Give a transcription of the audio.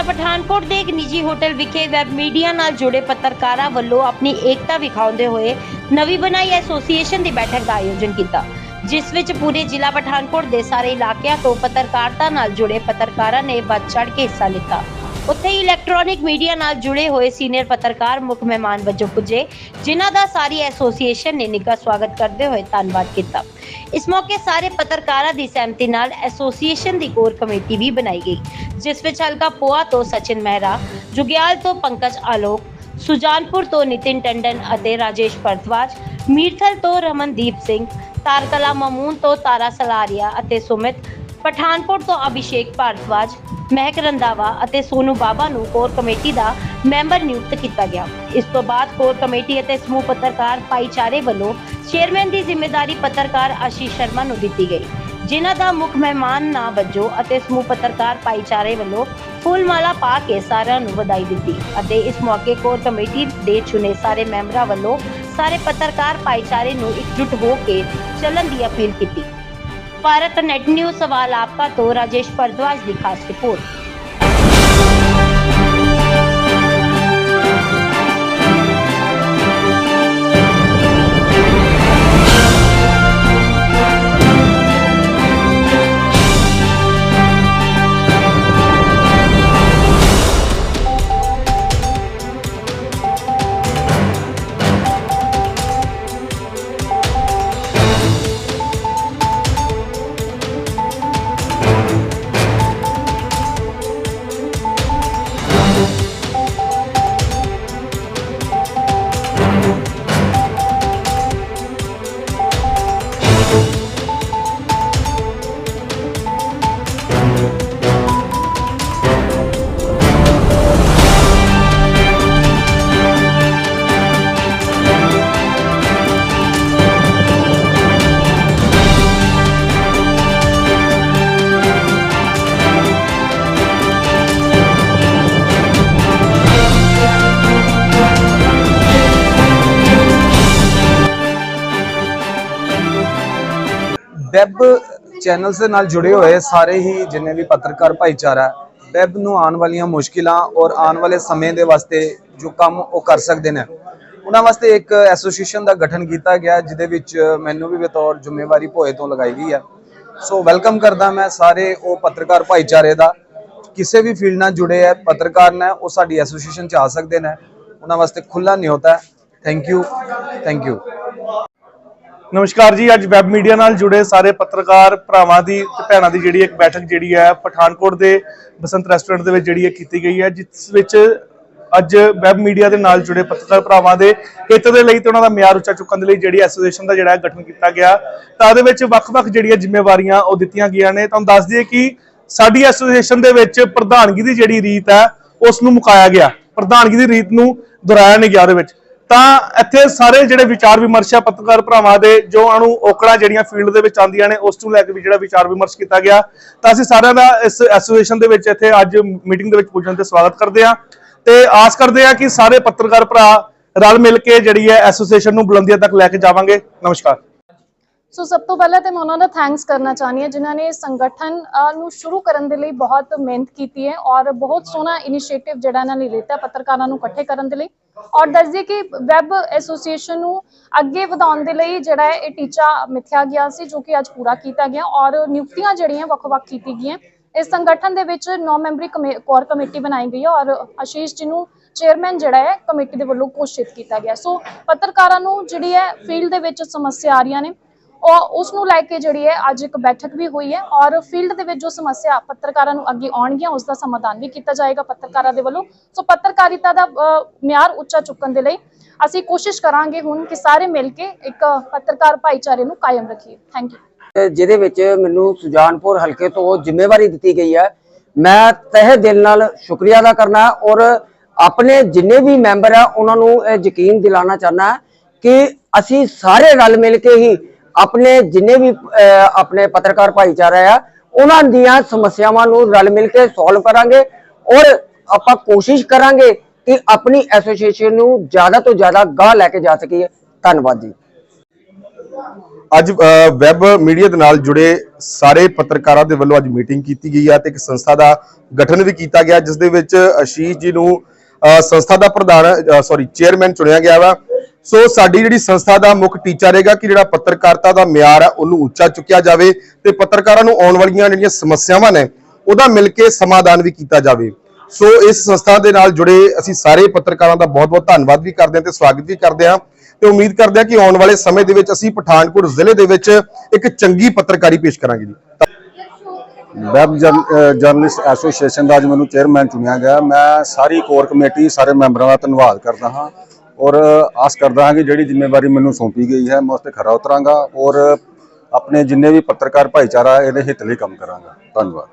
ਜ਼ਿਲ੍ਹਾ ਪਠਾਨਕੋਟ ਦੇ ਇੱਕ ਨਿੱਜੀ ਹੋਟਲ ਵਿਖੇ ਵੈਬ ਮੀਡੀਆ ਨਾਲ ਜੁੜੇ ਪੱਤਰਕਾਰਾਂ ਵੱਲੋਂ ਆਪਣੀ ਏਕਤਾ ਵਿਖਾਉਂਦੇ ਹੋਏ ਨਵੀਂ ਬਣਾਈ ਐਸੋਸੀਏਸ਼ਨ ਦੀ ਬੈਠਕ ਦਾ ਆਯੋਜਨ ਕੀਤਾ, ਜਿਸ ਵਿੱਚ ਪੂਰੇ ਜ਼ਿਲ੍ਹਾ ਪਠਾਨਕੋਟ ਦੇ ਸਾਰੇ ਇਲਾਕਿਆਂ ਤੋਂ ਪੱਤਰਕਾਰਤਾ ਨਾਲ ਜੁੜੇ ਪੱਤਰਕਾਰਾਂ ਨੇ ਵੱਧ ਚੜ੍ਹ ਕੇ ਹਿੱਸਾ ਲਿੱਤਾ। ਉੱਥੇ ਹੀ ਇਲੈਕਟ੍ਰੋਨਿਕ ਮੀਡੀਆ ਨਾਲ ਜੁੜੇ ਹੋਏ ਸੀਨੀਅਰ ਪੱਤਰਕਾਰ ਮੁੱਖ ਮਹਿਮਾਨ ਵਜੋਂ ਪੁੱਜੇ, ਜਿਨ੍ਹਾਂ ਦਾ ਸਾਰੀ ਐਸੋਸੀਏਸ਼ਨ ਨੇ ਨਿੱਘਾ ਸਵਾਗਤ ਕਰਦੇ ਹੋਏ ਧੰਨਵਾਦ ਕੀਤਾ। ਇਸ ਮੌਕੇ ਸਾਰੇ ਪੱਤਰਕਾਰਾਂ ਦੀ ਸਹਿਮਤੀ ਨਾਲ ਐਸੋਸੀਏਸ਼ਨ ਦੀ ਕੋਰ ਕਮੇਟੀ ਵੀ ਬਣਾਈ ਗਈ, ਜਿਸ ਵਿੱਚ ਹਲਕਾ ਪੋਆ ਤੋਂ ਸਚਿਨ ਮਹਿਰਾ, ਜੁਗਿਆਲ ਤੋਂ ਪੰਕਜ ਆਲੋਕ, ਸੁਜਾਨਪੁਰ ਤੋਂ ਨਿਤਿਨ ਟੰਡਨ ਅਤੇ ਰਾਜੇਸ਼ ਭਰਦਵਾਜ, ਮੀਰਥਲ ਤੋਂ ਰਮਨਦੀਪ ਸਿੰਘ, ਤਾਰਕਲਾ ਮਮੂਨ ਤੋਂ ਤਾਰਾ ਸਲਾਰੀਆ ਅਤੇ ਸੁਮਿਤ ਪਠਾਨਕੋਟ ਤੋਂ ਅਭਿਸ਼ੇਕ ਭਾਰਦਵਾਜ, ਮਹਿਕ ਰੰਦਾਵਾ ਅਤੇ ਸੋਨੂ ਬਾਬਾ ਨੂੰ ਕੋਰ ਕਮੇਟੀ ਦਾ ਮੈਂਬਰ ਨਿਯੁਕਤ ਕੀਤਾ ਗਿਆ। ਇਸ ਤੋਂ ਬਾਅਦ ਕੋਰ ਕਮੇਟੀ ਅਤੇ ਸਮੂਹ ਪੱਤਰਕਾਰ ਭਾਈਚਾਰੇ ਵੱਲੋਂ ਚੇਅਰਮੈਨ ਦੀ ਜ਼ਿੰਮੇਵਾਰੀ ਪੱਤਰਕਾਰ ਆਸ਼ੀਸ਼ ਸ਼ਰਮਾ ਨੂੰ ਦਿੱਤੀ ਗਈ। ਜਿਨ੍ਹਾਂ ਦਾ ਮੁੱਖ ਮਹਿਮਾਨ ਨਾ ਵੱਜੋ ਅਤੇ ਸਮੂਹ ਪੱਤਰਕਾਰ ਭਾਈਚਾਰੇ ਵੱਲੋਂ ਫੁੱਲ ਮਾਲਾ ਪਾ ਕੇ ਸਾਰਿਆਂ ਨੂੰ ਵਧਾਈ ਦਿੱਤੀ ਅਤੇ ਇਸ ਮੌਕੇ ਕੋਰ ਕਮੇਟੀ ਦੇ ਚੁਣੇ ਸਾਰੇ ਮੈਂਬਰਾਂ ਵੱਲੋਂ ਸਾਰੇ ਪੱਤਰਕਾਰ ਭਾਈਚਾਰੇ ਨੂੰ ਇਕਜੁੱਟ ਹੋ ਕੇ ਚੱਲਣ ਦੀ ਅਪੀਲ ਕੀਤੀ। ਭਾਰਤ ਨੈਟ ਨਿਊਜ਼ ਸਵਾਲ ਆਪਕਾ ਤੋਂ ਰਾਜੇਸ਼ ਭਰਦਵਾਜ ਦੀ ਖਾਸ ਰਿਪੋर्ट ਵੈਬ ਚੈਨਲਸ ਦੇ ਨਾਲ ਜੁੜੇ ਹੋਏ ਸਾਰੇ ਹੀ ਜਿੰਨੇ ਵੀ ਪੱਤਰਕਾਰ ਭਾਈਚਾਰਾ ਹੈ, ਵੈਬ ਨੂੰ ਆਉਣ ਵਾਲੀਆਂ ਮੁਸ਼ਕਿਲਾਂ ਔਰ ਆਉਣ ਵਾਲੇ ਸਮੇਂ ਦੇ ਵਾਸਤੇ ਜੋ ਕੰਮ ਉਹ ਕਰ ਸਕਦੇ ਨੇ। ਉਹਨਾਂ ਵਾਸਤੇ ਇੱਕ ਐਸੋਸੀਏਸ਼ਨ ਦਾ ਗਠਨ ਕੀਤਾ ਗਿਆ ਜਿਹਦੇ ਵਿੱਚ ਮੈਨੂੰ ਵੀ ਬਤੌਰ ਜ਼ਿੰਮੇਵਾਰੀ ਭੋਏ ਤੋਂ ਲਗਾਈ ਗਈ ਹੈ ਸੋ ਵੈਲਕਮ ਕਰਦਾ ਮੈਂ ਸਾਰੇ ਉਹ ਪੱਤਰਕਾਰ ਭਾਈਚਾਰੇ ਦਾ। ਕਿਸੇ ਵੀ ਫੀਲਡ ਨਾਲ ਜੁੜੇ ਹੈ ਪੱਤਰਕਾਰ ਨੇ ਉਹ ਸਾਡੀ ਐਸੋਸੀਏਸ਼ਨ ਚ ਆ ਸਕਦੇ ਨੇ। ਉਹਨਾਂ ਵਾਸਤੇ ਖੁੱਲਾ ਨਿਯੋਤਾ ਹੈ। ਥੈਂਕ ਯੂ ਥੈਂਕ ਯੂ ਨਮਸਕਾਰ ਜੀ, ਅੱਜ ਵੈਬ ਮੀਡੀਆ ਨਾਲ ਜੁੜੇ ਸਾਰੇ ਪੱਤਰਕਾਰ ਭਰਾਵਾਂ ਦੀ ਤੇ ਭੈਣਾਂ ਦੀ ਜਿਹੜੀ ਇੱਕ ਬੈਠਕ ਜਿਹੜੀ ਹੈ, ਪਠਾਨਕੋਟ ਦੇ ਬਸੰਤ ਰੈਸਟੋਰੈਂਟ ਦੇ ਵਿੱਚ ਜਿਹੜੀ ਹੈ ਕੀਤੀ ਗਈ ਹੈ, ਜਿਸ ਵਿੱਚ ਅੱਜ ਵੈਬ ਮੀਡੀਆ ਦੇ ਨਾਲ ਜੁੜੇ ਪੱਤਰਕਾਰ ਭਰਾਵਾਂ ਦੇ ਹਿੱਤ ਦੇ ਲਈ ਤੇ ਉਹਨਾਂ ਦਾ ਮਿਆਰ ਉੱਚਾ ਚੁੱਕਣ ਦੇ ਲਈ ਜਿਹੜੀ ਐਸੋਸੀਏਸ਼ਨ ਦਾ ਜਿਹੜਾ ਗਠਨ ਕੀਤਾ ਗਿਆ, ਤਾਂ ਉਹਦੇ ਵਿੱਚ ਵੱਖ-ਵੱਖ ਜਿਹੜੀਆਂ ਜ਼ਿੰਮੇਵਾਰੀਆਂ ਉਹ ਦਿੱਤੀਆਂ ਗਈਆਂ ਨੇ। ਤੁਹਾਨੂੰ ਦੱਸ ਦਈਏ ਕਿ ਸਾਡੀ ਐਸੋਸੀਏਸ਼ਨ ਦੇ ਵਿੱਚ ਪ੍ਰਧਾਨਗੀ ਦੀ ਜਿਹੜੀ ਰੀਤ ਹੈ, ਉਸ ਨੂੰ ਮੁਕਾਇਆ ਗਿਆ। ਪ੍ਰਧਾਨਗੀ ਦੀ ਰੀਤ ਨੂੰ ਦੁਹਰਾਇਆ ਨਹੀਂ ਗਿਆ ਉਹਦੇ ਵਿੱਚ। ਤਾਂ ਇੱਥੇ ਸਾਰੇ ਜਿਹੜੇ ਵਿਚਾਰ ਵਿਮਰਸ਼ ਆ ਪੱਤਰਕਾਰ ਭਰਾਵਾਂ ਦੇ, ਜੋ ਅਣੂ ਔਕੜਾਂ ਜਿਹੜੀਆਂ ਫੀਲਡ ਦੇ ਵਿੱਚ ਆਉਂਦੀਆਂ ਨੇ, ਉਸ ਨੂੰ ਲੈ ਕੇ ਵੀ ਜਿਹੜਾ ਵਿਚਾਰ ਵਿਮਰਸ਼ ਕੀਤਾ ਗਿਆ। ਤਾਂ ਅਸੀਂ ਸਾਰਿਆਂ ਦਾ ਇਸ ਐਸੋਸੀਏਸ਼ਨ ਦੇ ਵਿੱਚ ਇੱਥੇ ਅੱਜ ਮੀਟਿੰਗ ਦੇ ਵਿੱਚ ਪੁੱਜਣ ਤੇ ਸਵਾਗਤ ਕਰਦੇ ਹਾਂ। ਤੇ ਆਸ ਕਰਦੇ ਹਾਂ ਕਿ ਸਾਰੇ ਪੱਤਰਕਾਰ ਭਰਾ ਰਲ ਮਿਲ ਕੇ ਜਿਹੜੀ ਹੈ ਐਸੋਸੀਏਸ਼ਨ ਨੂੰ ਬੁਲੰਦੀਆਂ ਤੱਕ ਲੈ ਕੇ ਜਾਵਾਂਗੇ। ਨਮਸਕਾਰ। ਸੋ ਸਭ ਤੋਂ ਪਹਿਲਾਂ ਤੇ ਮੈਂ ਉਹਨਾਂ ਦਾ ਥੈਂਕਸ ਕਰਨਾ ਚਾਹਨੀ ਹਾਂ ਜਿਨ੍ਹਾਂ ਨੇ ਸੰਗਠਨ ਨੂੰ ਸ਼ੁਰੂ ਕਰਨ ਦੇ ਲਈ ਬਹੁਤ ਮਿਹਨਤ ਕੀਤੀ ਹੈ ਔਰ ਬਹੁਤ ਸੋਹਣਾ ਇਨੀਸ਼ੀਏਟਿਵ ਜਿਹੜਾ ਇਹਨਾਂ ਨੇ ਲਿੱਤਾ ਪੱਤਰਕਾਰਾਂ ਨੂੰ ਇਕੱਠੇ ਕਰਨ ਦੇ ਲਈ ਔਰ ਦੱਸਦੇ ਕਿ ਵੈਬ ਐਸੋਸੀਏਸ਼ਨ ਨੂੰ ਅੱਗੇ ਵਧਾਉਣ ਦੇ ਲਈ ਜਿਹੜਾ ਹੈ ਇਹ ਟੀਚਾ ਮਿਥਿਆ ਗਿਆ ਸੀ ਜੋ ਕਿ ਅੱਜ ਪੂਰਾ ਕੀਤਾ ਗਿਆ ਔਰ ਨਿਯੁਕਤੀਆਂ ਜਿਹੜੀਆਂ ਵੱਖ-ਵੱਖ ਕੀਤੀ ਗਈਆਂ ਇਸ ਸੰਗਠਨ ਦੇ ਵਿੱਚ 9 ਮੈਂਬਰੀ ਕੋਰ ਕਮੇਟੀ ਬਣਾਈ ਗਈ ਹੈ ਔਰ ਆਸ਼ੀਸ਼ ਜੀ ਨੂੰ ਚੇਅਰਮੈਨ ਜਿਹੜਾ ਹੈ ਕਮੇਟੀ ਦੇ ਵੱਲੋਂ ਘੋਸ਼ਿਤ ਕੀਤਾ ਗਿਆ। ਸੋ ਪੱਤਰਕਾਰਾਂ ਨੂੰ ਜਿਹੜੀ ਹੈ ਫੀਲਡ ਦੇ ਵਿੱਚ ਸਮੱਸਿਆ ਆ ਰਹੀਆਂ ਨੇ। ਉਹ ਉਸ ਨੂੰ ਲੈ ਕੇ ਜਿਹੜੀ ਹੈ ਅੱਜ ਇੱਕ ਬੈਠਕ ਵੀ ਹੋਈ ਹੈ ਔਰ ਫੀਲਡ ਦੇ ਵਿੱਚ ਜੋ ਸਮੱਸਿਆ ਪੱਤਰਕਾਰਾਂ ਨੂੰ ਅੱਗੇ ਆਉਣਗੀਆਂ ਉਸ ਦਾ ਸਮਾਧਾਨ ਵੀ ਕੀਤਾ ਜਾਏਗਾ ਪੱਤਰਕਾਰਾਂ ਦੇ ਵੱਲੋਂ। ਸੋ ਪੱਤਰਕਾਰਿਤਾ ਦਾ ਮਿਆਰ ਉੱਚਾ ਚੁੱਕਣ ਦੇ ਲਈ ਅਸੀਂ ਕੋਸ਼ਿਸ਼ ਕਰਾਂਗੇ ਹੁਣ ਕਿ ਸਾਰੇ ਮਿਲ ਕੇ ਇੱਕ ਪੱਤਰਕਾਰ ਭਾਈਚਾਰੇ ਨੂੰ ਕਾਇਮ ਰੱਖੀਏ। ਥੈਂਕ ਯੂ ਜਿਹਦੇ ਵਿੱਚ ਮੈਨੂੰ ਸੁਜਾਨਪੁਰ ਹਲਕੇ ਤੋਂ ਜ਼ਿੰਮੇਵਾਰੀ ਦਿੱਤੀ ਗਈ ਹੈ। ਮੈਂ ਤਹਿ ਦਿਲ ਨਾਲ ਸ਼ੁਕਰੀਆ ਅਦਾ ਕਰਨਾ ਔਰ ਆਪਣੇ ਜਿੰਨੇ ਵੀ ਮੈਂਬਰ ਆ, ਉਹਨਾਂ ਨੂੰ ਇਹ ਯਕੀਨ ਦਿਲਾਣਾ ਚਾਹਨਾ ਕਿ ਅਸੀਂ ਸਾਰੇ ਰਲ ਮਿਲ ਕੇ ਹੀ ਆਪਣੇ ਜਿੰਨੇ ਵੀ ਆਪਣੇ ਪੱਤਰਕਾਰ ਭਾਈਚਾਰਾ ਆ ਉਹਨਾਂ ਦੀਆਂ ਸਮੱਸਿਆਵਾਂ ਨੂੰ ਰਲ ਮਿਲ ਕੇ ਸੋਲਵ ਕਰਾਂਗੇ ਔਰ ਆਪਾਂ ਕੋਸ਼ਿਸ਼ ਕਰਾਂਗੇ ਕਿ ਆਪਣੀ ਐਸੋਸੀਏਸ਼ਨ ਨੂੰ ਜ਼ਿਆਦਾ ਤੋਂ ਜ਼ਿਆਦਾ ਗਾਹ ਲੈ ਕੇ ਜਾ ਸਕੀਏ। ਧੰਨਵਾਦ ਜੀ। ਅੱਜ ਵੈਬ ਮੀਡੀਆ ਦੇ ਨਾਲ ਜੁੜੇ ਸਾਰੇ ਪੱਤਰਕਾਰਾਂ ਦੇ ਵੱਲੋਂ ਅੱਜ ਮੀਟਿੰਗ ਕੀਤੀ ਗਈ ਹੈ ਤੇ ਇੱਕ ਸੰਸਥਾ ਦਾ ਗਠਨ ਵੀ ਕੀਤਾ ਗਿਆ ਜਿਸ ਦੇ ਵਿੱਚ ਅਸ਼ੀਸ਼ ਜੀ ਨੂੰ ਅ, ਸੰਸਥਾ ਦਾ ਪ੍ਰਧਾਨ ਸੌਰੀ ਚੇਅਰਮੈਨ ਚੁਣਿਆ ਗਿਆ ਵਾ। ਸੋ ਸਾਡੀ ਜਿਹੜੀ ਸੰਸਥਾ ਦਾ ਮੁੱਖ ਟੀਚਾ ਰਹੇਗਾ ਕਿ ਜਿਹੜਾ ਪੱਤਰਕਾਰਤਾ ਦਾ ਮਿਆਰ ਹੈ ਉਹਨੂੰ ਉੱਚਾ ਚੁੱਕਿਆ ਜਾਵੇ ਤੇ ਪੱਤਰਕਾਰਾਂ ਨੂੰ ਆਉਣ ਵਾਲੀਆਂ ਜਿਹੜੀਆਂ ਸਮੱਸਿਆਵਾਂ ਨੇ, ਉਹਦਾ ਮਿਲ ਕੇ ਸਮਾਧਾਨ ਵੀ ਕੀਤਾ ਜਾਵੇ। ਸੋ ਇਸ ਸੰਸਥਾ ਦੇ ਨਾਲ ਜੁੜੇ ਅਸੀਂ ਸਾਰੇ ਪੱਤਰਕਾਰਾਂ ਦਾ ਬਹੁਤ-ਬਹੁਤ ਧੰਨਵਾਦ ਵੀ ਕਰਦੇ ਹਾਂ ਤੇ ਸਵਾਗਤ ਵੀ ਕਰਦੇ ਹਾਂ ਤੇ ਉਮੀਦ ਕਰਦੇ ਹਾਂ ਕਿ ਆਉਣ ਵਾਲੇ ਸਮੇਂ ਦੇ ਵਿੱਚ ਅਸੀਂ ਪਠਾਨਕੋਟ ਜ਼ਿਲ੍ਹੇ ਦੇ ਵਿੱਚ ਇੱਕ ਚੰਗੀ ਪੱਤਰਕਾਰੀ ਪੇਸ਼ ਕਰਾਂਗੇ ਜੀ। ਵੈਬ ਜਰਨ- ਜਰਨਲਿਸਟ ਐਸੋਸੀਏਸ਼ਨ ਦਾ ਅੱਜ ਮੈਨੂੰ ਚੇਅਰਮੈਨ ਚੁਣਿਆ ਗਿਆ। ਮੈਂ ਸਾਰੀ ਕੋਰ ਕਮੇਟੀ, ਸਾਰੇ ਮੈਂਬਰਾਂ ਦਾ ਧੰਨਵਾਦ ਕਰਦਾ ਹਾਂ। ਔਰ ਆਸ ਕਰਦਾ ਹਾਂ ਕਿ ਜਿਹੜੀ ਜ਼ਿੰਮੇਵਾਰੀ ਮੈਨੂੰ ਸੌਂਪੀ ਗਈ ਹੈ, ਮੈਂ ਉਸ ਤੇ ਖਰਾ ਉਤਰਾਂਗਾ ਔਰ ਆਪਣੇ ਜਿੰਨੇ ਵੀ ਪੱਤਰਕਾਰ ਭਾਈਚਾਰਾ ਇਹਦੇ ਹਿੱਤ ਲਈ ਕੰਮ ਕਰਾਂਗਾ। ਧੰਨਵਾਦ।